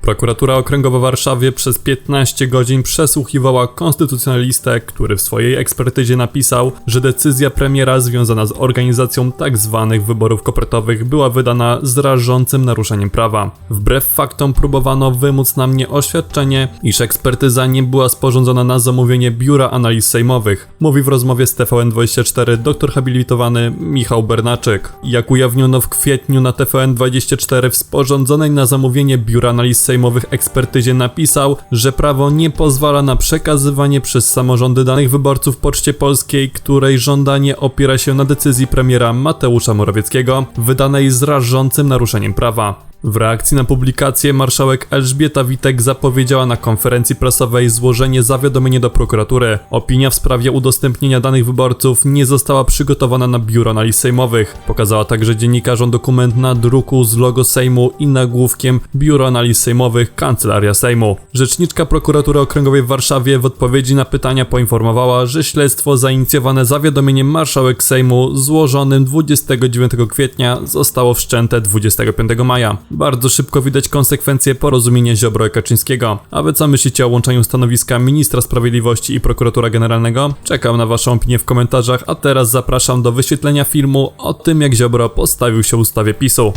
Prokuratura Okręgowa w Warszawie przez 15 godzin przesłuchiwała konstytucjonalistę, który w swojej ekspertyzie napisał, że decyzja premiera związana z organizacją tzw. wyborów kopertowych była wydana z rażącym naruszeniem prawa. Wbrew faktom próbowano wymóc na mnie oświadczenie, iż ekspertyza nie była sporządzona na zamówienie Biura Analiz Sejmowych, mówi w rozmowie z TVN24 doktor habilitowany Michał Bernaczyk. Jak ujawniono w kwietniu na TVN24 w sporządzonej na zamówienie Biura Analiz Sejmowych ekspertyzie napisał, że prawo nie pozwala na przekazywanie przez samorządy danych wyborców Poczcie Polskiej, której żądanie opiera się na decyzji premiera Mateusza Morawieckiego, wydanej z rażącym naruszeniem prawa. W reakcji na publikację marszałek Elżbieta Witek zapowiedziała na konferencji prasowej złożenie zawiadomienia do prokuratury. Opinia w sprawie udostępnienia danych wyborców nie została przygotowana na biuro analiz sejmowych. Pokazała także dziennikarzom dokument na druku z logo Sejmu i nagłówkiem Biuro Analiz Sejmowych Kancelaria Sejmu. Rzeczniczka prokuratury okręgowej w Warszawie w odpowiedzi na pytania poinformowała, że śledztwo zainicjowane zawiadomieniem marszałek Sejmu złożonym 29 kwietnia zostało wszczęte 25 maja. Bardzo szybko widać konsekwencje porozumienia Ziobro i Kaczyńskiego. A wy co myślicie o łączeniu stanowiska ministra sprawiedliwości i prokuratora generalnego? Czekam na waszą opinię w komentarzach, a teraz zapraszam do wyświetlenia filmu o tym jak Ziobro postawił się ustawie PiSu.